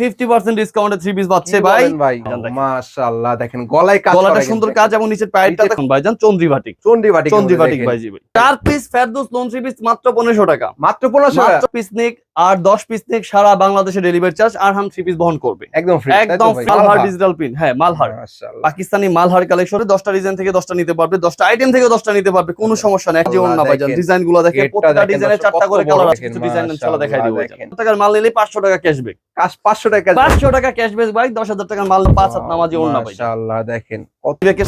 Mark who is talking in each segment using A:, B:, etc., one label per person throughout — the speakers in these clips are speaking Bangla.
A: ফিফটি পার্সেন্ট ডিসকাউন্টে থ্রি পিস পাচ্ছে ভাই।
B: মাশাআল্লাহ দেখেন গলায় কাজ
A: গলাটা সুন্দর কাজ এবং নিচের পায়েরটা দেখুন ভাইজান চন্দ্রি বাটিক।
B: চন্ডি বাটিক
A: চন্দ্রি বাটিক ভাই জি ভাই। চার পিস ফেরদৌস লোন থ্রি পিস মাত্র পনেরোশো টাকা।
B: মাত্র 1500
A: মাত্র পিস নিক আর দশ পিস থেকে সারা বাংলাদেশে ডেলিভারি চার্জ আর হাম থ্রি পিস বহন করবে।
B: একদম ফ্রি
A: একদম মালহার। ডিজিটাল প্রিন্ট হ্যাঁ মালহার
B: মাশাআল্লাহ।
A: পাকিস্তানি মালহার কালেকশনে দশটা ডিজাইন থেকে দশটা নিতে পারবে দশটা আইটেম থেকে দশটা নিতে পারবে কোনো সমস্যা নেই যেমন না ভাইজান। ডিজাইনগুলো দেখেন প্রত্যেকটা
B: দেখেন,
A: ডিজাইনের চারটা করে কালার আছে কিছু ডিজাইন ইনশাআল্লাহ দেখাই দিব। ভাইজান টাকার মাল নিলে পাঁচশো টাকা ক্যাশব্যাক
B: 500 টাকা
A: পাঁচশো টাকা ক্যাশব্যাক ভাই দশ হাজার টাকার মাল পাঁচ হাত নামাজি ভাই।
B: মাশাআল্লাহ দেখেন।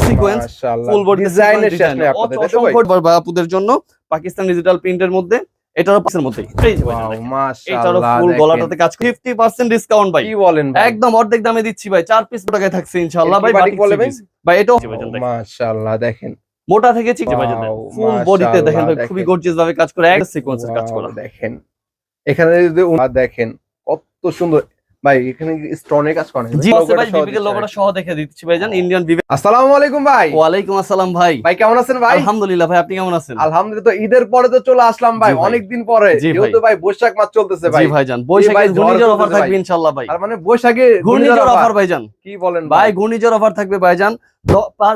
A: সিকোয়েন্স ফুল বডি
B: ডিজাইনের
A: অসংখ্য বাপুদের জন্য পাকিস্তান ডিজিটাল প্রিন্টের মধ্যে এটারও। এটারও ফুল গলাটাতে কাজ ফিফটি পার্সেন্ট ডিসকাউন্ট ভাই।
B: কি বলেন
A: একদম অর্ধেক দামে দিচ্ছি ভাই। চার পিস টাকায় থাকছে
B: ইনশাল্লাহ
A: ভাই? এটাও দেখেন। মোটা থেকে ফুল বডিতে দেখেন ভাই খুবই। গর্জিয়াস ভাবে কাজ করে এক সিকোয়েন্সের কাজ করা।
B: দেখেন। এখানে যদি দেখেন কত সুন্দর। ভাই এখানে স্টোনের কাজ করেন
A: জি ভাই বিবেকের লোগোটা সহ দেখে দিচ্ছি ভাইজান ইন্ডিয়ান বিবেক
B: আসসালামু আলাইকুম ভাই।
A: ওয়ালাইকুম আসসালাম ভাই।
B: ভাই কেমন আছেন ভাই?
A: আলহামদুলিল্লাহ ভাই আপনি কেমন আছেন?
B: আলহামদুলিল্লাহ তো ঈদের পরে তো চলে আসলাম ভাই
A: অনেক দিন
B: অনেকদিন পরে। যেহেতু ভাই বৈশাখ মাস চলতেছে ভাই।
A: জি ভাইজান বৈশাখে ঘূর্ণিঝড় অফার থাকবে। ইনশাআল্লাহ ভাই।
B: আর মানে বৈশাখে
A: ঘূর্ণিঝড় অফার ভাইজান।
B: কি বলেন
A: ভাই ঘূর্ণিঝড় অফার থাকবে ভাইজান।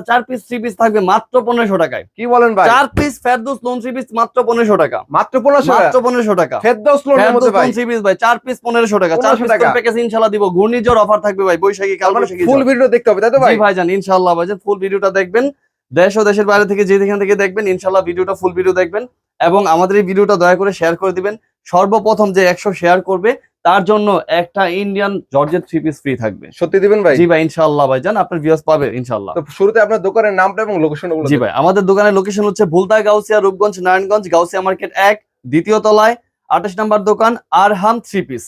A: চার পিস থ্রি পিস থাকবে মাত্র পনেরোশো টাকায়।
B: কি বলেন ভাই?
A: চার পিস ফেরদৌস লোন থ্রি পিস মাত্র পনেরোশো টাকা।
B: মাত্র 1500
A: মাত্র পনেরোশো টাকা।
B: ফেরদৌস
A: লোন থ্রি পিস ভাই? চার পিস পনেরোশো টাকা। চার পিস
B: টাকা।
A: প্যাকেজ ইনশাল্লাহ দিব। ঘূর্ণিঝড় অফার থাকবে ভাই বৈশাখী কাল বৈশাখী
B: ফুল ভিডিও দেখতে হবে তাই তো ভাই?
A: ভাইজান ইনশাল্লাহ ভাইজান ফুল ভিডিওটা দেখবেন। দেশ ও দেশের বাইরে থেকে যেখান থেকে দেখবেন ইনশাল্লাহ ভিডিওটা ফুল ভিডিও দেখবেন। এবং আমাদের এই ভিডিওটা দয়া করে শেয়ার করে দিবেন। সর্বপ্রথম যে একশো শেয়ার করবে তার জন্য একটা Indian georgette three piece free থাকবে।
B: সত্যি দিবেন ভাই?
A: জি ভাই ইনশাল্লাহ ভাইজান আপনার ভিউয়ার্স পাবে ইনশাল্লাহ
B: তো শুরুতে আপনার দোকানের নামটা এবং লোকেশনটা বলে
A: জি ভাই আমাদের দোকানের লোকেশন হচ্ছে ভুলতা গাউসিয়া রূপগঞ্জ নারায়ণগঞ্জ গাউসিয়া মার্কেট এক দ্বিতীয় তলায় আঠাশ নাম্বার দোকান আরহাম থ্রি পিস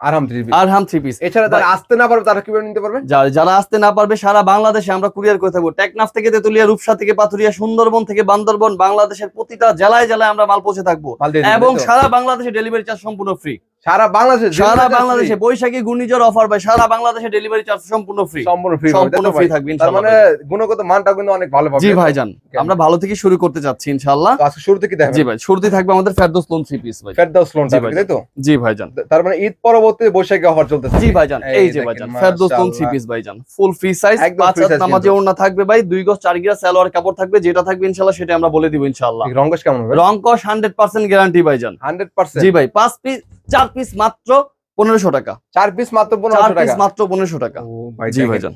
B: আরাম থ্রি
A: আরহাম থ্রি পিস
B: এছাড়া যারা আসতে না পারবে তারা কীভাবে নিতে পারবে?
A: যারা আসতে না পারবে সারা বাংলাদেশে আমরা কুরিয়ার করে থাকব। টেকনাফ থেকে তেতুলিয়া রূপসা থেকে পাথুরিয়া সুন্দরবন থেকে বান্দরবন বাংলাদেশের প্রতিটা জেলায় জেলায় আমরা মাল পৌঁছে থাকব। এবং সারা বাংলাদেশে ডেলিভারি চার্জ সম্পূর্ণ ফ্রি
B: সারা বাংলাদেশে
A: সারা বাংলাদেশে বৈশাখী ঘূর্ণিঝড় অফার ভাই সারা বাংলাদেশে ডেলিভারি চার্জ সম্পূর্ণ ফ্রি
B: সম্পূর্ণ ফ্রি
A: সম্পূর্ণ ফ্রি থাকবে
B: তার মানে গুণগত মানটা কিন্তু অনেক ভালো পাবে।
A: জি ভাইজান আমরা ভালো থেকে শুরু করতে চাচ্ছি ইনশাআল্লাহ।
B: আজকে শুরু থেকে দেখেন
A: জি ভাই শুরুতে থাকবে আমাদের ফেরদৌস লোন থ্রি পিস ভাই। জি ভাইজান।
B: তো?
A: জি ভাইজান।
B: তার মানে ঈদ পরবর্তী বৈশাখী অফার চলতেছে।
A: জি ভাইজান
B: এই
A: যে ভাইজান ফেরদৌস লোন থ্রি পিস ভাইজান ফুল ফ্রি সাইজ পাঁচ হাত নামাজে ওড়না থাকবে ভাই দুই গজ চার গিরা সালোয়ার কাপড় থাকবে যেটা থাকবে ইনশাআল্লাহ সেটা আমরা বলে দিব ইনশাআল্লাহ।
B: রঙ্গস কেমন হবে?
A: রং কস হান্ড্রেড পার্সেন্ট গ্যারান্টি ভাইজান।
B: হান্ড্রেড পার্সেন্ট
A: জি ভাই পাঁচ পিস চার পিস মাত্র পনেরোশো টাকা।
B: চার পিস মাত্র পনেরোশো
A: পিস
B: টাকা।
A: মাত্র পনেরোশো টাকা। জি ভাইজান।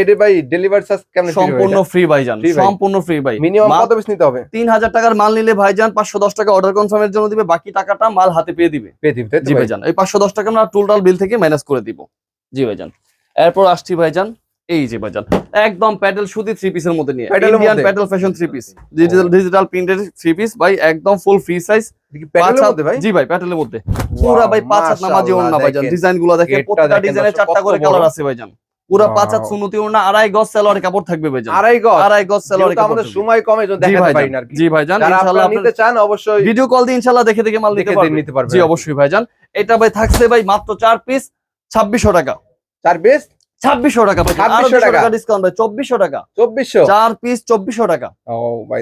B: এটি ভাই ডেলিভারি চার্জ কেমন
A: সম্পূর্ণ ফ্রি ভাইজান
B: Free
A: সম্পূর্ণ ফ্রি ভাই।
B: মিনিমাম কত পিস নিতে হবে?
A: তিন হাজার টাকার মাল নিলে ভাইজান পাঁচশো দশ টাকা অর্ডার কনফার্মের জন্য দিবে বাকি টাকাটা মাল হাতে পেয়ে দিবে।
B: পেয়ে দিবে
A: জি
B: ভাই?
A: ভাইজান এই পাঁচশো দশ টাকা আমরা টোটাল বিল থেকে মাইনাস করে দিব। জি ভাইজান এরপর আসছি ভাইজান এই যে ভাইজান একদম প্যাডেল সুতি থ্রি পিসের মধ্যে নিয়ে Indian pedal fashion three piece digital digital printed three piece ভাই একদম ফুল ফ্রি সাইজ জি ভাই প্যাটেলের মধ্যে। পুরা ভাই পাঁচ হাত নামাজি ওড়না ভাইজান ডিজাইনগুলো দেখেন প্রত্যেকটা
B: দেখেন
A: চারটা করে কালার আছে ভাইজান পুরা পাঁচ হাত
B: Wow.
A: ওড়না আড়াই গজ সালোয়ার কাপড় থাকবে ভাইজান
B: আড়াই গজ।
A: আড়াই গজ সালোয়ার কাপড়
B: আমাদের সময় কমে জন্য
A: জি
B: দেখাতে পারি না
A: জি ভাইজান ইনশাআল্লাহ
B: আপনারা নিতে চান অবশ্যই
A: ভিডিও কল দিয়ে ইনশাআল্লাহ দেখে দেখে মাল নিতে
B: দেখে
A: পারবে
B: নিতে পারবে
A: জি অবশ্যই ভাইজান এটা ভাই থাকছে ভাই মাত্র চার পিস ছাব্বিশশো টাকা।
B: চার পিস
A: ছাব্বিশশো টাকা ভাই।
B: 2600 টাকা।
A: ডিসকাউন্ট ভাই চব্বিশশো টাকা।
B: চব্বিশশো?
A: চার পিস চব্বিশশো টাকা।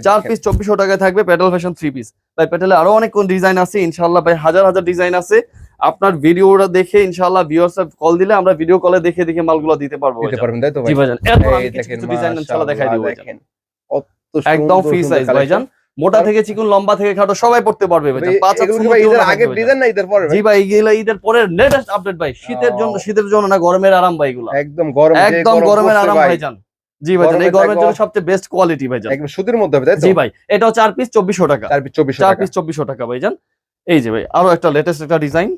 A: চার পিস চব্বিশশো টাকায় থাকবে প্যাটেল ফ্যাশন থ্রি পিস ভাই প্যাটেলে আরও অনেক কোন ডিজাইন আছে ইনশাল্লাহ ভাই হাজার হাজার ডিজাইন আছে। আপনার ভিডিওটা দেখে ইনশাল্লাহ ভিউয়ার্স কল দিলে আমরা ভিডিও কলে দেখে দেখে মালগুলো দিতে পারব
B: দিতে পারবেন তাই তো
A: জি ভাইজান এরপর আমি কিছু ডিজাইন ইনশাল্লাহ দেখাই দিব ভাইজান। একদম
B: সুন্দর
A: ফ্রি সাইজ ভাইজান মোটা থেকে চিকুন লম্বা থেকে খাটো সবাই পড়তে পারবে জি
B: ভাই, এগুলো ভাই ঈদের পরে
A: ভাই? এগুলা লেটেস্ট আপডেট ভাই। শীতের জন্য শীতের জন্য না গরমের আরাম ভাই গুলো
B: একদম গরম
A: একদম গরমের আরাম
B: ভাই,
A: যান জি ভাই এই গরমের জন্য সবচেয়ে বেস্ট কোয়ালিটি ভাইজান।
B: একদম সুতির মধ্যে হবে
A: জি ভাই এটাও চার পিস চব্বিশশো টাকা।
B: চার পিস চব্বিশশো টাকা।
A: ভাইজান। এই যে ভাই আরও একটা লেটেস্ট একটা ডিজাইন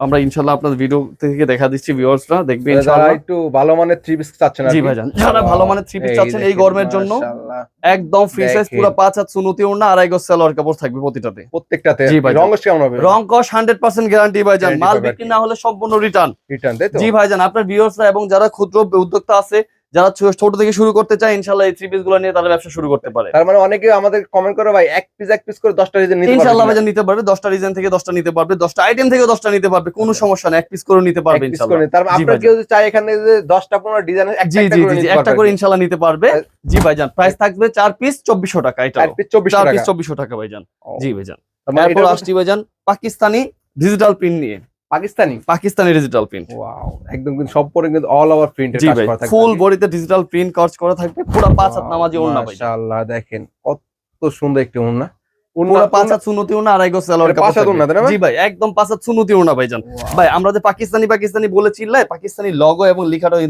A: আমরা ইনশাল্লাহ আপনার ভিডিও থেকে দেখা দিচ্ছি ভিউয়ার্সরা দেখবে ইনশাআল্লাহ।
B: একটু ভালো মানের থ্রি পিস চাচ্ছেন আপনি
A: জি
B: ভাই
A: ভাইজান যারা ভালো মানের থ্রি পিস
B: এই
A: চাচ্ছেন এই গরমের জন্য। একদম ফ্রি সাইজ পুরো পাঁচ হাত সুনতি ওড়না আড়াই গজ সালোয়ার কাপড় থাকবে প্রতিটাতে।
B: প্রত্যেকটাতে।
A: জি ভাই
B: রং কেমন হবে?
A: রং কস হান্ড্রেড পার্সেন্ট গ্যারান্টি ভাইজান।
B: জান
A: মাল বিক্রি না হলে সম্পূর্ণ রিটার্ন
B: রিটার্ন তাই তো?
A: জি ভাইজান আপনার ভিউয়ার্সরা এবং যারা ক্ষুদ্র উদ্যোক্তা আছে যারা ছোট থেকে শুরু করতে চায় ইনশাল্লাহ এই থ্রি পিসগুলো নিয়ে তারা ব্যবসা শুরু করতে পারে।
B: তার মানে অনেকে আমাদের কমেন্ট করে ভাই এক পিস এক পিস করে দশটা নিতে
A: ইনশাল্লাহ ভাইজান নিতে পারবে দশটা ডিজাইন থেকে দশটা নিতে পারবে দশটা আইটেম থেকে দশটা নিতে পারবে কোনো সমস্যা নেই এক পিস করে নিতে পারবে ইনশাল্লাহ।
B: করে তার মানে আপনারা কেউ যদি চায় এখানে যে দশটা পনেরো ডিজাইন
A: জি জি জি একটা করে ইনশাল্লাহ নিতে পারবে। জি ভাইজান প্রাইস থাকবে চার পিস চব্বিশশো টাকা এটা
B: চার পিস চব্বিশশো টাকা
A: ভাইজান। জি ভাইজান।
B: তার মানে
A: আসছি ভাইজান পাকিস্তানি ডিজিটাল প্রিন্ট নিয়ে।
B: Pakistani?
A: Pakistani digital print
B: wow একদম কিন্তু সব পরে কিন্তু অল ওভার
A: প্রিন্ট
B: কাজ করা থাকবে।
A: ফুল বডিতে ডিজিটাল প্রিন্ট কাজ করা থাকবে পুরো পাঁচ হাত নামাজি ওড়না ভাই।
B: মাশাআল্লাহ দেখেন কত সুন্দর একটি ওড়না।
A: পাকিস্তানি পাকিস্তানি বলে পাকিস্তানি লগো এবং লেখাটাও।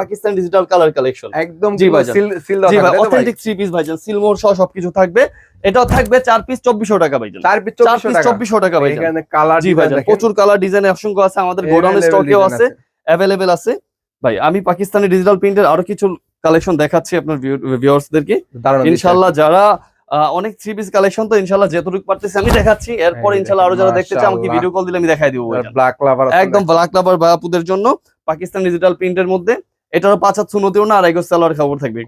A: পাকিস্তান ডিজিটাল কালার কালেকশন
B: একদম
A: জি
B: জি
A: ভাইজান।
B: সিল সিল
A: জি ভাই অথেন্টিক থ্রি পিস ভাইজান সিলমোর সহ সবকিছু থাকবে। এটাও থাকবে চার পিস চব্বিশশো টাকা ভাইজান।
B: চার পিস
A: চার
B: 2400
A: পিস
B: টাকা।
A: চব্বিশশো টাকা ভাইজান।
B: কালার
A: জি ভাইজান প্রচুর কালার ডিজাইন অসংখ্য আছে আমাদের গোডাউন স্টকেও আছে অ্যাভেলেবেল আছে। ভাই আমি পাকিস্তানি ডিজিটাল প্রিন্টের আরও কিছু কালেকশন দেখাচ্ছি আপনার ভিউয়ার্সদেরকে ইনশাল্লাহ যারা অনেক থ্রি পিস কালেকশন তো ইনশাল্লাহ যেটুকু পারতেছি আমি দেখাচ্ছি। এরপর ইনশাল্লাহ আরও যারা দেখতে চাই আমাকে ভিডিও কল দিলে আমি দেখাই দিব।
B: ব্ল্যাক লাভার
A: একদম ব্ল্যাক লাভার বাপুদের জন্য পাকিস্তান ডিজিটাল প্রিন্টের মধ্যে। এটারও পাঁচ হাত সুনতিও না আড়াই সালোয়ার খাবার থাকবে।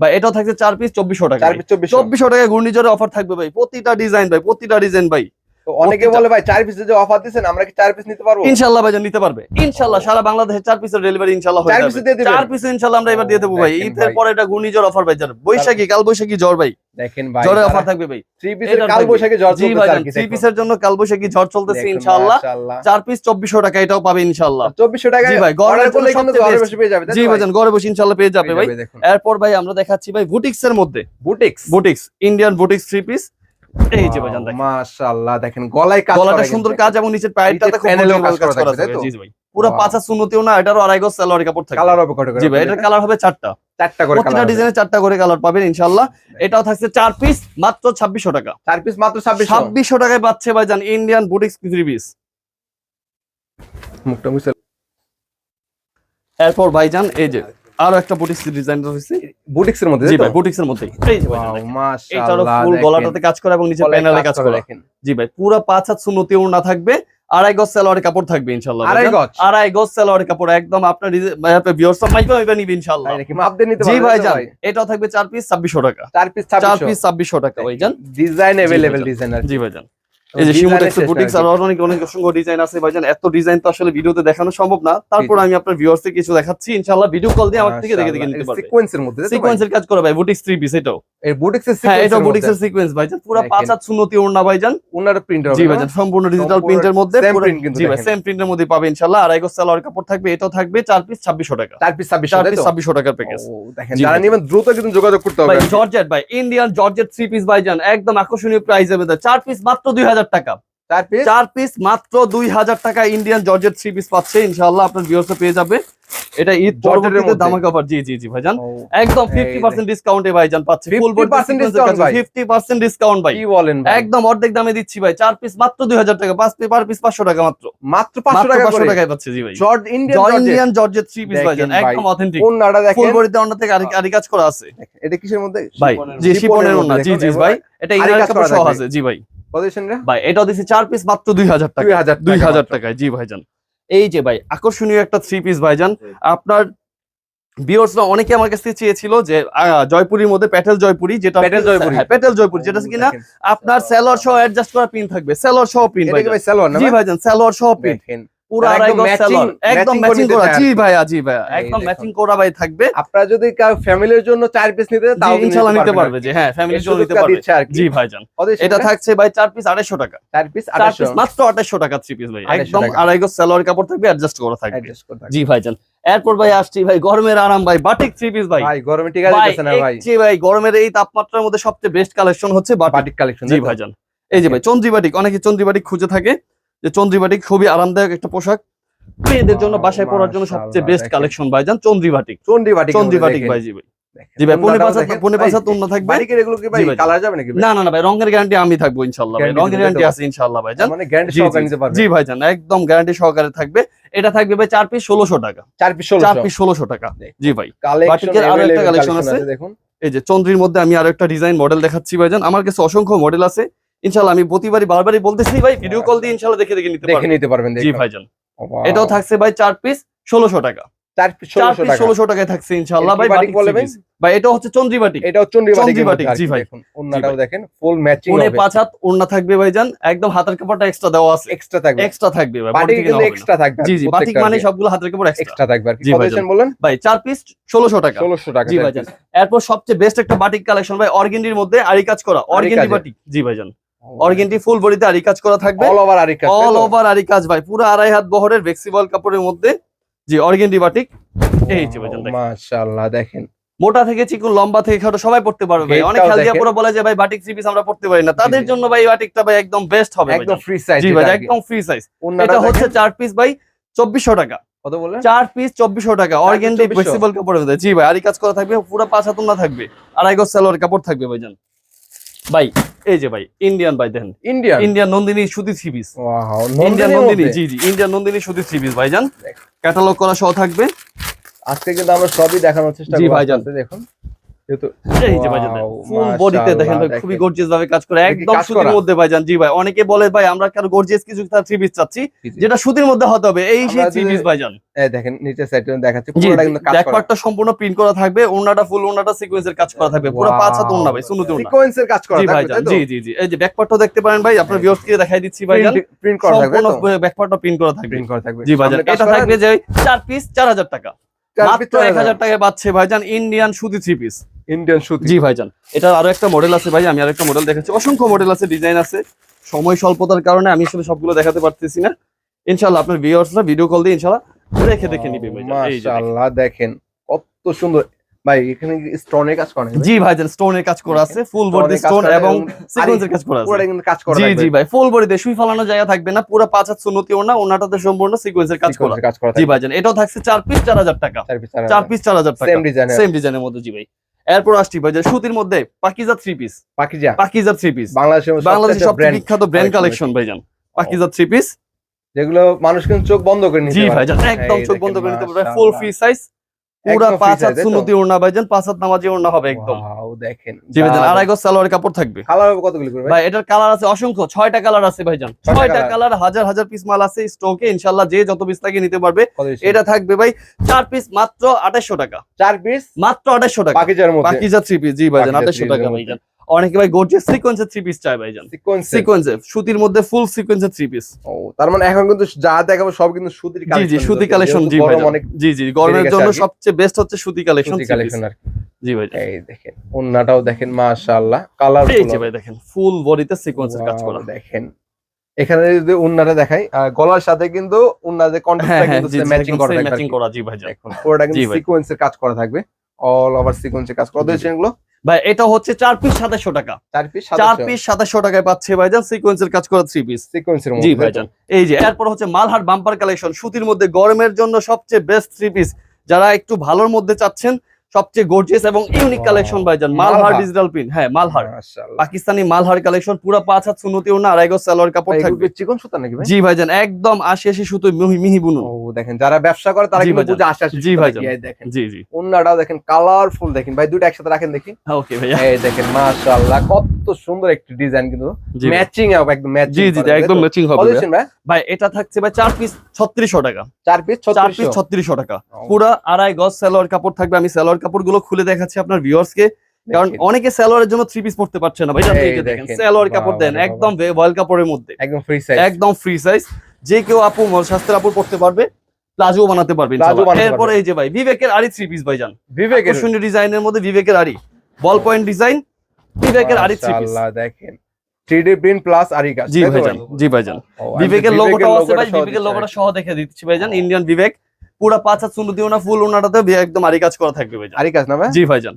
A: বা এটাও থাকছে চার পিস চব্বিশশো টাকা। চব্বিশশো। টাকা ঘূর্ণিঝড়ের অফার থাকবে ভাই। প্রতিটা ডিজাইন ভাই প্রতিটা ডিজাইন ভাই।
B: তো অনেকে বলে ভাই চার পিসে যে অফার আমরা কি চার পিস নিতে পারব?
A: ভাইজান নিতে পারবে। ইনশাল্লাহ সারা বাংলাদেশে চার পিসের ডেলিভারি হয়ে
B: চার পিসে দিয়ে দিবেন?
A: চার পিস আমরা এবার দিয়ে দেবো ভাই। ঈদের পরে এটা ঘূর্ণিঝড় অফার ভাই বৈশাখী কাল বৈশাখী জ্বর ভাই।
B: দেখেন ভাই
A: অফার থাকবে ভাই।
B: থ্রি পিসের কাল বৈশাখী
A: জি
B: চলতেছে
A: ভাই থ্রি পিসের জন্য কাল বৈশাখী ঝড় চলতেছে
B: দেখুন,
A: ইনশাল্লাহ চার পিস চব্বিশশো টাকা এটাও পাবে ইনশাল্লাহ
B: চব্বিশশো টাকা
A: জি ভাই,
B: ঘরে বসে পেয়ে যাবে
A: জি
B: ভাই?
A: ঘরে বসে ইনশাল্লাহ পেয়ে যাবে ভাই। এরপর ভাই আমরা দেখাচ্ছি ভাই বুটিক্স এর মধ্যে।
B: Boutiques.
A: Boutiques Indian boutiques three piece এই যে ভাইজান দেখেন।
B: মাশাআল্লাহ দেখেন গলায় কাজ
A: গলাটা সুন্দর কাজ এবং নিচের খুব
B: panel-এও কাজ করা থাকবে তাই তো?
A: জি ভাই। পুরো. পাঁচা সুন্নতিও না এটারও আড়াই গজ সালোয়ার কাপড় থাকবে।
B: কালার হবে কটা করে
A: জি ভাই এটার কালার হবে চারটা।
B: চারটা করে
A: প্রতিটা
B: কালার
A: ডিজাইনে চারটা করে কালার পাবেন ইনশাল্লাহ এটাও থাকছে চার পিস মাত্র ছাব্বিশশো টাকা।
B: চার পিস মাত্র ছাব্বিশশো।
A: ছাব্বিশশো টাকায় পাচ্ছে ভাইজান ইন্ডিয়ান বুটিক্স থ্রি পিস
B: মুখটা মুছে
A: এরপর ভাইজান এই যে আরো একটা বুটিক্স ডিজাইন রয়েছে
B: বুটিক্স এর মধ্যে
A: জি
B: তাই তো?
A: ভাই বুটিক্স এর মধ্যে এই যে ভাইজান
B: Wow,
A: দেখেন।
B: মাশাআল্লাহ
A: এটারও ফুল
B: দেখেন।
A: গলাটাতে কাজ করা এবং নিচে
B: গলায়
A: প্যানেলে কাজ
B: করা
A: করা
B: দেখেন
A: জি ভাই পুরো পাঁচ হাত সুন্নতি ওড়না থাকবে আড়াই গজ সালোয়ারের কাপড় থাকবে ইনশাল্লাহ
B: আড়াই
A: ভাইজান।
B: গজ
A: আড়াই গজ সালোয়ারের কাপড় একদম আপনার ভিউয়ার্স মাইকা মাইকা নিবে ইনশাল্লাহ
B: তাই নাকি মাপ দিয়ে নিতে
A: জি
B: পারবেন
A: ভাই
B: তো
A: জান
B: ভাই?
A: এটাও থাকবে চার পিস ছাব্বিশশো টাকা
B: চার পিস
A: চার
B: ছাব্বিশশো
A: পিস ছাব্বিশশো টাকা ভাইজান
B: ডিজাইন अवेलेबल
A: ভাইজান।
B: ডিজাইন আর
A: জি ভাইজান এই যে
B: Design
A: শিমুটেক্স
B: এর
A: বুটিক্স আর অনেক অনেক অসংখ্য ডিজাইন আছে ভাইজান। এত ডিজাইন তো আসলে ভিডিওতে দেখানো সম্ভব না। তারপর আমি আপনার ভিউয়ার্স কিছু দেখাচ্ছি। ইনশাআল্লাহ ভিডিও কল দিয়ে আমার থেকে দেখে দেখে নিতে পারবে।
B: সিকোয়েন্সের মধ্যে?
A: সিকোয়েন্সের কাজ করে ভাই বুটিক্স থ্রি পিস এটাও।
B: এই এর
A: হ্যাঁ এটা সিকোয়েন্স ভাইজান। পুরো পাঁচ হাত সুন্নতি ওড়না ভাইজান।
B: ওনার প্রিন্ট হবে
A: জি ভাইজান সম্পূর্ণ ডিজিটাল প্রিন্টের মধ্যে পুরো- জি ভাই সেম প্রিন্টের মধ্যে পাবে ইনশাআল্লাহ। সালোয়ার কাপড় থাকবে এটাও থাকবে চার পিস ছাব্বিশশো টাকা।
B: চার পিস ছাব্বিশশো
A: চার
B: তাই
A: পিস
B: তো?
A: ছাব্বিশশো টাকার প্যাকেজ
B: দেখেন যারা নেবেন দ্রুত কিন্তু যোগাযোগ করতে হবে।
A: ভাই জর্জেট ভাই ইন্ডিয়ান জর্জেট থ্রি পিস ভাইজান একদম আকর্ষণীয় প্রাইস হবে চার পিস মাত্র দুই হাজার হাজার টাকা।
B: চার পিস
A: চার পিস মাত্র দুই হাজার টাকা ইন্ডিয়ান জর্জেট থ্রি পিস পাচ্ছে। ইনশাআল্লাহ আপনার ভিউয়ার্সে পেয়ে যাবে। এটা ঈদ
B: জর্জেটের
A: পরবর্তীতে
B: মধ্যে?
A: অফার জি জি জি ভাইজান। একদম ডিসকাউন্টে ভাইজান পাচ্ছে।
B: 50% discount ভাই?
A: ফিফটি পার্সেন্ট ডিসকাউন্ট ভাই।
B: কি বলেন ভাই?
A: একদম অর্ধেক দামে দিচ্ছি ভাই। চার পিস মাত্র দুই হাজার টাকা। পাঁচ পিস পার পিস পাঁচশো টাকা মাত্র।
B: টাকা
A: টাকায় পাচ্ছে জি ভাই।
B: Georgette Indian
A: georgette Indian georgette three
B: piece
A: ভাইজান। একদম অথেন্টিক
B: কোন নাড়া
A: ফুল বডিতে অন্য থেকে আরি আরি কাজ করা আছে।
B: এটা কিসের মধ্যে?
A: ভাই জি শিপনের জি জি ভাই এটা ইনার কাপড় সহ আছে। জি ভাই। ভাই এটাও চার পিস মাত্র দুই হাজার টাকা।
B: দুই হাজার।
A: টাকায় জি ভাইজান। এই যে ভাই আকর্ষণীয় একটা থ্রি পিস ভাইজান। আপনার অনেকে আমার কাছে চেয়েছিল যে আহ, জয়পুরীর মধ্যে প্যাটেল জয়পুরি যেটা
B: প্যাটেল জয়পুরি।
A: হ্যাঁ, প্যাটেল জয়পুরি যেটা কিনা। আপনার সেলর সহ অ্যাডজাস্ট করা পিন থাকবে। সেলর সহ পিন
B: ভাই সালোয়ার
A: জি ভাইজান সেলর সহ পিন পুরো
B: একদম
A: আড়াই গজ সেলর একদম ম্যাচিং
B: করা
A: জি ভাইয়া জি ভাইয়া একদম ম্যাচিং করা ভাই থাকবে।
B: আপনারা যদি কারও ফ্যামিলির জন্য চার পিস নিতে চান, তাও
A: ইনশাআল্লাহ নিতে পারবে যে হ্যাঁ ফ্যামিলির জন্য নিতে পারবে।
B: দিচ্ছে আর কি।
A: জি ভাইজান এটা থাকছে ভাই চার পিস আড়াইশো টাকা। চার পিস মাত্র টাকা থ্রি পিস ভাই।
B: 2800
A: একদম আড়াই গজ সালোয়ার কাপড় থাকবে অ্যাডজাস্ট করা থাকবে। জি ভাইজান এরপর ভাই আসছি ভাই গরমের আরাম ভাই বাটিক থ্রি পিস ভাই।
B: ভাই গরমে
A: ভাই
B: না ভাই?
A: জি ভাই গরমের এই তাপমাত্রার মধ্যে সবচেয়ে বেস্ট কালেকশন হচ্ছে বাটিক
B: কালেকশন
A: জি ভাইজান এই যে ভাই চন্দ্রী বাটিক অনেকে চন্দ্রী বাটিক খুঁজে থাকে। যে চন্দ্রী বাটিক খুবই আরামদায়ক একটা পোশাক। মেয়েদের জন্য বাসায় পরার জন্য সবচেয়ে বেস্ট। কালেকশন ভাইজান চন্দ্রী বাটিক
B: চন্ডি বাটিক
A: চন্দ্রী ভাই জি ভাই। ভাই পনে পাঁচ পনে পাঁচ হাত থাকবে?
B: এগুলো কি ভাই
A: ভাই।
B: কালার যাবে নাকি
A: না না না ভাই রঙের গ্যারান্টি আমি থাকব ইনশাল্লাহ ভাই। রঙের গ্যারান্টি? আছে ইনশাল্লাহ ভাইজান
B: মানে গ্যারান্টি সহকারে নিতে পারবে।
A: জি ভাইজান একদম গ্যারান্টি সহকারে থাকবে। এটা থাকবে ভাই চার পিস ষোলোশো টাকা।
B: চার পিস
A: চার
B: 1600
A: পিস ষোলোশো টাকা। জি ভাই।
B: কালেকশন
A: বাটিকের আরও একটা collection আছে।
B: দেখুন।
A: এই যে চন্দ্রীর মধ্যে আমি আরও একটা ডিজাইন মডেল দেখাচ্ছি ভাইজান আমার কাছে অসংখ্য মডেল আছে। ইনশাল্লাহ আমি প্রতিবারই বারবারই বলতেছি ভাই ভিডিও কল দিয়ে ইনশাল্লাহ দেখে দেখে নিতে
B: দেখে নিতে পারবেন
A: জি ভাইজান এটাও থাকছে ভাই চার পিস ষোলোশো টাকা।
B: চার পিস 1600 টাকা।
A: ষোলোশো টাকায় থাকছে ইনশাল্লাহ ভাই
B: ভাই?
A: এটা হচ্ছে চন্দ্রী বাটিক
B: এটাও চন্ডি বাটিক
A: চন্ডী বাটিক, জি ভাই।
B: ওন্নাটাও দেখেন ফুল ম্যাচিং হবে।
A: পাঁচ হাত ওড়না থাকবে ভাইজান একদম হাতের কাপড়টা এক্সট্রা দেওয়া আছে।
B: এক্সট্রা থাকবে।
A: এক্সট্রা থাকবে ভাই
B: বাটিক কিন্তু
A: নেওয়া হবে না।
B: এক্সট্রা থাকবে
A: জি জি বাটিক মানে সবগুলো হাতের কাপড় এক্সট্রা
B: থাকবে আর কি। বলেন?
A: ভাই চার পিস ষোলোশো টাকা।
B: 1600 টাকা
A: জি ভাইজান এরপর সবচেয়ে বেস্ট একটা বাটিক কালেকশন ভাই অর্গেন্ডির মধ্যে আরি কাজ করা অর্গেন্ডি বাটিক জি ভাইজান অর্গেন্টি ফুল বডিতে আরি কাজ করা থাকবে?
B: অল ওভার আরি কাজ
A: অল ওভার আরি কাজ ভাই পুরো আড়াই হাত বহরের ভেক্সিবল কাপড়ের মধ্যে বাটিক এই যে
B: মাশাআল্লাহ দেখেন।
A: মোটা থেকে চিকুন লম্বা থেকে খাটো সবাই পড়তে পারবে ভাই। অনেক হেলদিয়া
B: দেখেন।
A: পুরো বলে যে ভাই বাটিক থ্রি পিস আমরা পড়তে পারি না। তাদের জন্য ভাই বাটিকটা ভাই একদম বেস্ট হবে
B: একদম ফ্রি সাইজ
A: জি ভাই একদম ফ্রি সাইজ এটা হচ্ছে চার পিস ভাই চব্বিশশো টাকা।
B: কত বললেন
A: চার পিস চব্বিশশো টাকা। অর্গেন্ডি
B: 2400
A: ফ্লেক্সিবল কাপড়ের মধ্যে। জি ভাই আরি কাজ করা থাকবে পুরো পাঁচ হাত না থাকবে। আড়াই গজ সালোয়ার কাপড় থাকবে ভাইজান ভাই এই যে ভাই ইন্ডিয়ান ভাই দেখেন।
B: ইন্ডিয়ান
A: ইন্ডিয়ান নন্দিনী সুতি থ্রি পিস। ইন্ডিয়ান
B: নন্দিনী
A: জি জি ইন্ডিয়ান নন্দিনী সুতি থ্রি পিস ভাইজান। ক্যাটালগ করা সহ থাকবে।
B: আজকে কিন্তু আমরা সবই দেখানোর চেষ্টা
A: করি
B: করব
A: ভাইজান।
B: দেখুন।
A: এই যে ভাইজান ফুল বডিতে দেখেন ভাই খুবই গর্জিয়াস ভাবে কাজ করে একদম সুতির মধ্যে ভাইজান জি ভাই অনেকে বলে ভাই আমরা কারও গর্জিয়াস কিছু থ্রি পিস চাচ্ছি। যেটা সুতির মধ্যে হতে হবে এই সেই থ্রি পিস ভাইজান।
B: দেখেন নিচের সাইডে দেখাচ্ছি পুরোটা কিন্তু কাজ করা।
A: ব্যাকপার্টটা সম্পূর্ণ প্রিন্ট করা থাকবে ওনাটা ফুল সিকোয়েন্সের কাজ করা থাকবে পুরো পাঁচ হাত ওনা ভাই সুনুতে ওনা
B: সিকোয়েন্সের কাজ করা
A: জি
B: থাকবে তাই তো?
A: জি জি জি এই যে ব্যাকপার্টটা দেখতে পারেন ভাই আপনার ভিউয়ার্স কে দেখাই দিচ্ছি ভাইজান।
B: প্রিন্ট করা থাকবে
A: সম্পূর্ণ ব্যাকপার্টটা প্রিন্ট করা থাকবে।
B: প্রিন্ট করা থাকবে।
A: জি ভাইজান এটা থাকবে যে চার পিস চার হাজার টাকা। মাত্র টাকায় পাচ্ছে ভাইজান ইন্ডিয়ান সুতি থ্রি পিস
B: ইন্ডিয়ান সুতি।
A: জি ভাইজান এটা আরও একটা মডেল আছে ভাই আমি আরও একটা মডেল দেখাচ্ছি। অসংখ্য মডেল আছে ডিজাইন আছে। সময় স্বল্পতার কারণে আমি আসলে সবগুলো দেখাতে পারতেছি না। ইনশাল্লাহ আপনার ভিউয়ার্সরা ভিডিও কল দিয়ে ইনশাল্লাহ দেখে দেখে নিবে দেখেন।
B: মাশাআল্লাহ দেখেন কত সুন্দর। ভাই এখানে স্টোনের কাজ করা
A: জি ভাইজান স্টোনের কাজ করা আছে ফুল বডি স্টোন এবং সিকোয়েন্সের কাজ করা আছে।
B: পুরোটা কিন্তু কাজ করা
A: জি জি ভাই? ফুল বডিতে সুই ফালানো জায়গা থাকবে না পুরো পাঁচ হাত সুন্নতি ওনা ওনাটাতে সম্পূর্ণ সিকোয়েন্সের কাজ করা। জি ভাইজান এটাও থাকছে চার পিস চার হাজার টাকা।
B: চার পিস
A: চার পিস চার হাজার টাকা।
B: সেম ডিজাইনের
A: সেম ডিজাইনের মধ্যে জি ভাই। এরপর আসছি ভাইজান সুতির মধ্যে Pakiza three piece
B: Pakiza.
A: Pakiza three piece
B: বাংলাদেশের
A: বাংলাদেশের সবচেয়ে বিখ্যাত ব্র্যান্ড কালেকশন ভাইজান। পাকিজা থ্রি পিস
B: যেগুলো মানুষ কিন্তু চোখ বন্ধ করে নিতে
A: জি ভাই একদম চোখ বন্ধ করে নিতে পারবে। ফুল ফ্রি সাইজ পুরা পাঁচ হাত সুন্নতি ওড়না ভাইজান পাঁচ হাত নামাজি ওড়না হবে একদম।
B: দেখেন
A: জি ভাইজান আড়াই গজ সালোয়ার কাপড় থাকবে।
B: কালার হবে কতগুলো করে ভাই?
A: এটার কালার আছে অসংখ্য ছয়টা কালার আছে ভাইজান।
B: ছয়টা
A: কালার হাজার হাজার পিস মাল আছে স্টকে ইনশাল্লাহ যে যত পিস নিতে পারবে। এটা থাকবে ভাই চার পিস মাত্র আঠাশশো টাকা।
B: চার পিস
A: মাত্র আঠাশশো টাকা।
B: পাকিজার মধ্যে?
A: পাকিজা থ্রি পিস জি ভাইজান টাকা ভাইজান। অনেকে ভাই গর্জিয়াস সিকোয়েন্সের থ্রি পিস চায় ভাইজান।
B: সিকোয়েন্স
A: সিকোয়েন্সের সুতির মধ্যে ফুল সিকোয়েন্সের থ্রি পিস
B: ও তার মানে এখন কিন্তু যা দেখাবো সব কিন্তু সুতির
A: জি
B: কালেকশন
A: জি সুতি কালেকশন জি ভাইজান। জি জি গরমের জন্য সবচেয়ে বেস্ট হচ্ছে সুতি কালেকশন
B: সুতি কালেকশন আর
A: জি ভাইজান।
B: এই দেখেন ওন্নাটাও দেখেন মাশাআল্লাহ কালার
A: এই যে ভাই দেখেন ফুল বডিতে সিকোয়েন্সের কাজ করা।
B: দেখেন। এখানে যদি উন্নাটা দেখাই গলার সাথে কিন্তু উন্না যে
A: হ্যাঁ
B: কন্ট্রাস্টটা
A: হ্যাঁ
B: কিন্তু ম্যাচিং করা থাকবে
A: ম্যাচিং করা জি ভাইজান।
B: দেখুন পুরোটা কিন্তু
A: ভাই।
B: সিকোয়েন্সের কাজ করা থাকবে অল ওভার সিকোয়েন্সের কাজ করা।
A: জি,
B: দিয়েছেন এগুলো
A: ভাই এটা হচ্ছে চার পিস সাতাশশো টাকা।
B: চার পিস
A: চার পিস সাতাশশো টাকায় পাচ্ছে ভাইজান সিকোয়েন্সের কাজ করা থ্রি পিস
B: সিকোয়েন্সের
A: জি ভাইজান। এই যে এরপর হচ্ছে মালহার বাম্পার কালেকশন সুতির মধ্যে গরমের জন্য সবচেয়ে বেস্ট থ্রি পিস যারা একটু ভালোর মধ্যে চাচ্ছেন সবচেয়ে গর্জিয়াস এবং ইউনিক কালেকশন ভাইজান মালহার। ডিজিটাল প্রিন্ট হ্যাঁ মালহার
B: মাশাআল্লাহ।
A: পাকিস্তানি মালহার কালেকশন পুরো পাঁচ হাত সুনতিও না আড়াই গজ সালোয়ার কাপড় থাকবে।
B: চিকন সুতা নাকি ভাই?
A: জি ভাইজান একদম আশি আশি সুতো মিহি মিহি বুনুন।
B: ও দেখেন যারা ব্যবসা করে তারা কিন্তু বুঝে আশি আশি
A: জি ভাইজান।
B: দেখেন।
A: জি জি।
B: ওন্নাটাও দেখেন কালারফুল দেখেন। ভাই দুটো একসাথে রাখেন দেখি।
A: হ্যাঁ ওকে ভাই
B: এই দেখেন মাশাআল্লাহ কত সুন্দর একটি ডিজাইন কিন্তু ম্যাচিং হবে একদম ম্যাচিং
A: জি জি একদম ম্যাচিং হবে
B: ভাই।
A: এটা থাকছে ভাই চার পিস ছত্রিশশো টাকা।
B: চার পিস
A: চার পিস
B: 3600
A: টাকা। পুরো আড়াই গজ সালোয়ার কাপড় থাকবে। আমি সালোয়ার কাপড়গুলো খুলে দেখাচ্ছি আপনার ভিউয়ার্স কে কারণ অনেকে সালোয়ারের জন্য থ্রি পিস পড়তে পারছে না ভাই দেখেন সালোয়ার কাপড় দেন একদম ভয়েল কাপড়ের মধ্যে।
B: একদম ফ্রি সাইজ
A: একদম ফ্রি সাইজ যে কেউ আপু স্বাস্থ্যের আপু পড়তে পারবে প্লাজো বানাতে পারবে এরপরে এই যে ভাই বিবেকের আরি থ্রি পিস ভাই জান।
B: বিবেকের
A: আকর্ষণীয় ডিজাইনের মধ্যে বিবেকের আরি বল পয়েন্ট ডিজাইন বিবেকের আরি থ্রি পিস
B: দেখেন। 3D প্রিন্ট প্লাস আরি কাজ
A: জি ভাইজান জি ভাইজান। বিবেকের লোগোটাও আছে ভাই বিবেকের লোগোটা সহ দেখে দিচ্ছি ভাইজান ইন্ডিয়ান বিবেক। পুরা পাঁচ হাত সুন্দর দিও না ফুল ওনাটাতে একদম আরি কাজ করা থাকবে ভাইজান।
B: আরি কাজ না ভাই?
A: জি ভাইজান।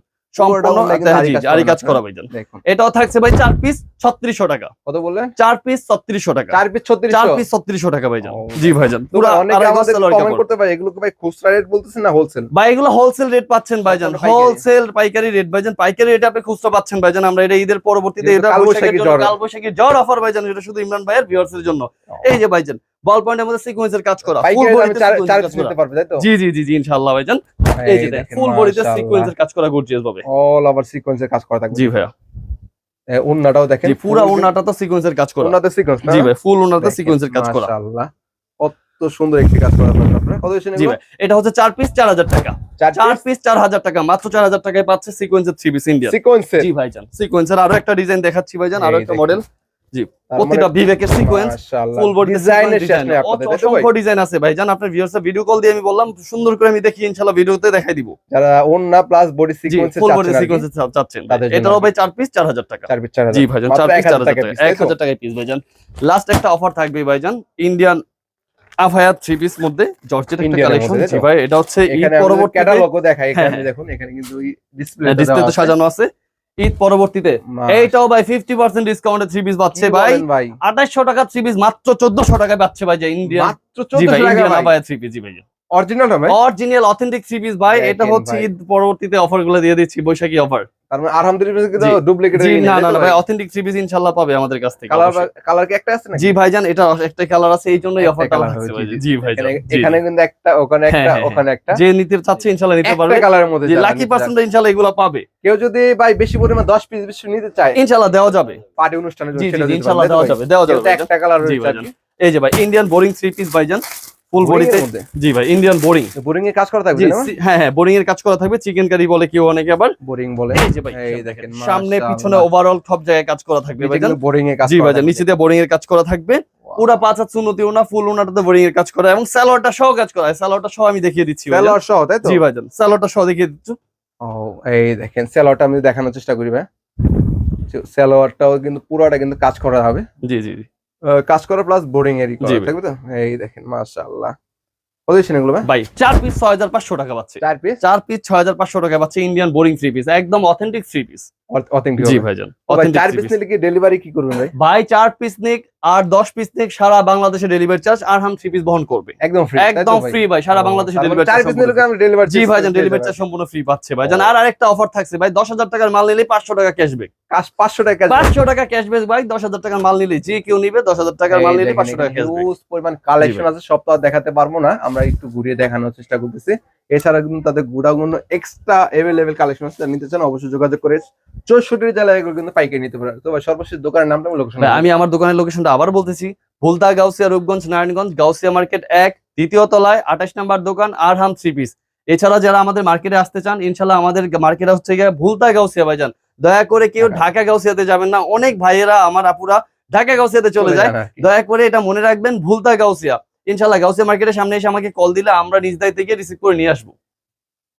B: কাজ করা
A: ভাইজান। এটাও থাকছে ভাই চার পিস ছত্রিশশো টাকা।
B: কত
A: চার পিস ছত্রিশশো টাকা।
B: চার পিস 3600
A: চার পিস ছত্রিশশো টাকা ভাইজান। জি ভাইজান
B: তো
A: পুরা
B: অনেকে
A: আড়াই গজ
B: আমাদের
A: সালোয়ার
B: কমেন্ট
A: কাপড়।
B: করতে পারে এগুলো ভাই খুচরা রেট বলতেছেন না হোলসেল
A: ভাই এগুলো হোলসেল রেট পাচ্ছেন ভাইজান। হোলসেল পাইকারি রেট ভাইজান। পাইকারি রেট আপনি খুচরা পাচ্ছেন ভাইজান। আমরা এটা ঈদের পরবর্তীতে এটা
B: কালবৈশাখী
A: জ্বর। অফার ভাইজান এটা শুধু ইমরান ভাইয়ের জন্য। এই যে ভাইজান বল পয়েন্টের মধ্যে সিকোয়েন্সের কাজ করা ফুল বডিতে
B: চার পিস নিতে। পারবে তাই তো?
A: জি জি জি জি ইনশাআল্লাহ ভাইজান। এই যে ফুল বডিতে সিকোয়েন্সের কাজ করা গর্জিয়াস ভাবে।
B: অল ওভার সিকোয়েন্সের কাজ করা থাকবে।
A: জি ভাইয়া।
B: এ, ওন্নাটাও দেখেন।
A: জি পুরা ওনাটা তো সিকোয়েন্সের কাজ করা।
B: ওন্নাতে সিকোয়েন্স
A: জি ভাই ফুল ওনাটা সিকোয়েন্সের কাজ করা।
B: মাশাআল্লাহ। কত সুন্দর একটি কাজ করা আপনারা। কত দিয়েছেন
A: জি ভাই এটা হচ্ছে চার পিস চার হাজার টাকা।
B: চার
A: পিস চার হাজার টাকা। মাত্র চার হাজার টাকায় পাচ্ছে সিকোয়েন্সের থ্রি পিস ইন্ডিয়ান
B: সিকোয়েন্সের
A: জি ভাইজান সিকোয়েন্সের আরও একটা ডিজাইন দেখাচ্ছি ভাইজান
B: আরও
A: একটা মডেল জি, প্রতিটা
B: মানে-
A: বিবেকের সিকোয়েন্স ফুল বডি
B: ডিজাইনের শেষ নেই আপনাদের, ভাই?
A: অসংখ্য ডিজাইন আছে ভাই। আপনার ভিউয়ার্স ভিডিও কল দিয়ে আমি বললাম সুন্দর করে আমি দেখি ইনশাআল্লাহ ভিডিওতে দেখাই দিব।
B: যারা ওন্না প্লাস বডি সিকোয়েন্সে
A: ফুল বডি
B: চাচ্ছেন
A: চাচ্ছেন এটাও ভাই চার পিস টাকা।
B: চার পিস চার
A: জি ভাইজান
B: মাত্র
A: পিস
B: 1000
A: চার হাজার
B: টাকা
A: টাকা।
B: piece, তাই
A: এক
B: তো?
A: হাজার টাকায় পিস ভাইজান লাস্ট একটা অফার থাকবে ভাইজান ইন্ডিয়ান আফায়া থ্রি পিস মধ্যে। জর্জেট একটা
B: Indian
A: কালেকশন জি ভাই এটা হচ্ছে ঈদ
B: এখানে ক্যাটালগও দেখাই এখানে
A: হ্যাঁ,
B: দেখুন এখানে কিন্তু ডিসপ্লে
A: ডিসপ্লেতে সাজানো আছে। ঈদ পরবর্তীতে। এইটাও ভাই ফিফটি পার্সেন্ট ডিসকাউন্টে থ্রি পিস পাচ্ছে ভাই।
B: ভাই?
A: আঠাশশো টাকা থ্রি পিস মাত্র চোদ্দশো টাকায় পাচ্ছে ভাই যে ইন্ডিয়া
B: মাত্র
A: জি ভাই
B: 1400 টাকা
A: ইন্ডিয়ান
B: ভাই।
A: আফায়া থ্রি পিস জি ভাই।
B: অরিজিনাল ভাই?
A: অরিজিনাল অথেন্টিক থ্রি পিস ভাই। এটা হচ্ছে ঈদ পরবর্তীতে অফারগুলো দিয়ে দিচ্ছি বৈশাখী অফার
B: তার মানে আলহামদুলিল্লাহ কিন্তু ডুপ্লিকেট
A: না না না ভাই। অথেন্টিক থ্রি পিস ইনশাআল্লাহ পাবে আমাদের কাছ থেকে
B: কালার কালার কি একটা আছে
A: জি ভাইজান এটা একটা কালার আছে এই জন্যই
B: একটা
A: অফারটা লাগছে
B: জি,
A: জি
B: এখানে কিন্তু একটা ওখানে
A: হ্যাঁ,
B: একটা
A: হ্যাঁ,
B: ওখানে একটা।
A: যে নিতে চাচ্ছে ইনশাআল্লাহ নিতে পারবে।
B: কালারের মধ্যে
A: যে লাকি পার্সেন্ট ইনশাআল্লাহ এগুলো পাবে।
B: কেউ যদি ভাই বেশি পরিমাণ 10 পিস বেশি নিতে চায়
A: ইনশাআল্লাহ দেওয়া যাবে।
B: পার্টি অনুষ্ঠানের জন্য
A: ইনশাআল্লাহ দেওয়া যাবে দেওয়া যাবে
B: একটা কালার রয়েছে আর
A: ভাইজান।
B: কি।
A: এই যে ভাই ইন্ডিয়ান বোরিং থ্রি পিস ভাইজান। ফুল বডিতে জি ভাই ইন্ডিয়ান বোরিং
B: বোরিং এর কাজ করা থাকবে
A: হ্যাঁ হ্যাঁ বোরিং এর কাজ করা থাকবে চিকেন কারি বলে কেউ অনেকে আবার।
B: বোরিং বলে।
A: এই যে ভাই দেখেন
B: দেখেন,
A: সামনে পিছনে ওভারঅল সব জায়গায় কাজ করা থাকবে ভাইজান
B: বোরিং এর কাজ
A: জি
B: করা
A: নিচে দিয়ে বোরিং এর কাজ করা থাকবে। পুরা পাঁচ হাত সুন্নতি ওনা ফুল ওনাটাতে বোরিং এর কাজ করা এবং স্যালোয়ারটা সহ কাজ করা স্যালোয়ারটা সহ আমি দেখিয়ে দিচ্ছি ভাইজান।
B: সেলর সহ তাই তো?
A: জি ভাইজান স্যালোয়ারটা সহ দেখিয়ে দিচ্ছি।
B: ও এই দেখেন সেলরটা আমি দেখানোর চেষ্টা করি ভাই। সেলোয়ারটাও কিন্তু পুরোটা কিন্তু কাজ করা হবে।
A: জি জি জি।
B: কাজ করা প্লাস বোরিং এরই করা থাকবে তো? এই দেখেন মাশাআল্লাহ। দিচ্ছেন এগুলো ভাই?
A: পিস ছয় হাজার পাঁচশো টাকা পাচ্ছে।
B: পিস
A: চার পিস ছয় হাজার পাঁচশো টাকা পাচ্ছে ইন্ডিয়ান বোরিং থ্রি পিস একদম অথেন্টিক থ্রি পিস
B: অথেন্টিক
A: জি ভাইজান
B: চার পিস নিলে কি ডেলিভারি কি করবেন ভাই?
A: ভাই চার পিস নিক আর দশ পিস নিক সারা বাংলাদেশে ডেলিভারি চার্জ আর হাম থ্রি পিস বহন করবে।
B: একদম ফ্রি
A: একদম ফ্রি ভাই সারা বাংলাদেশে ডেলিভারি
B: চার পিস নিলে আমি ডেলিভারি
A: জি ভাইজান ডেলিভারি চার্জ সম্পূর্ণ ফ্রি পাচ্ছে ভাইজান আর আরেকটা অফার থাকছে ভাই দশ হাজার টাকার মাল নিলে পাঁচশো টাকা ক্যাশব্যাক
B: কাজ 500 টাকা
A: পাঁচশো টাকা ক্যাশব্যাক ভাই দশ হাজার টাকার মাল নিলে যে কেউ নিবে দশ হাজার টাকার মাল নিলে পাঁচশো টাকা
B: পরিমাণ কালেকশন আছে সব তো দেখাতে পারব না আমরা একটু ঘুরিয়ে দেখানোর চেষ্টা করতেছি। এছাড়া কিন্তু তাদের গুড়াগুলো এক্সট্রা এভেলেবেল কালেকশন আছে নিতে চান অবশ্যই যোগাযোগ করে চৌষট্টি জেলায় এগুলো কিন্তু পাইকারি নিতে পারে। তো সর্বশেষ দোকানের নামটা লোকেশন
A: আমি আমার দোকানের লোকেশনটা আবার বলতেছি। ভুলতা গাউসিয়া রূপগঞ্জ নারায়ণগঞ্জ গাউসিয়া মার্কেট এক দ্বিতীয় তলায় আঠাশ নাম্বার দোকান আরহাম থ্রি পিস এছাড়া যারা আমাদের মার্কেটে আসতে চান ইনশাল্লাহ আমাদের মার্কেট হচ্ছে গিয়ে ভুলতা গাউসিয়া ভাইজান। দয়া করে কেউ
B: ঢাকা।
A: ঢাকা গাউসিয়াতে যাবেন না। অনেক ভাইয়েরা আমার আপুরা ঢাকা গাউসিয়াতে চলে যায়। দয়া করে এটা মনে রাখবেন ভুলতা গাউসিয়া। ইনশাল্লাহ গাউসিয়া মার্কেটের সামনে এসে আমাকে কল দিলে আমরা নিজ দায়িত্বে গিয়ে রিসিভ করে নিয়ে আসব।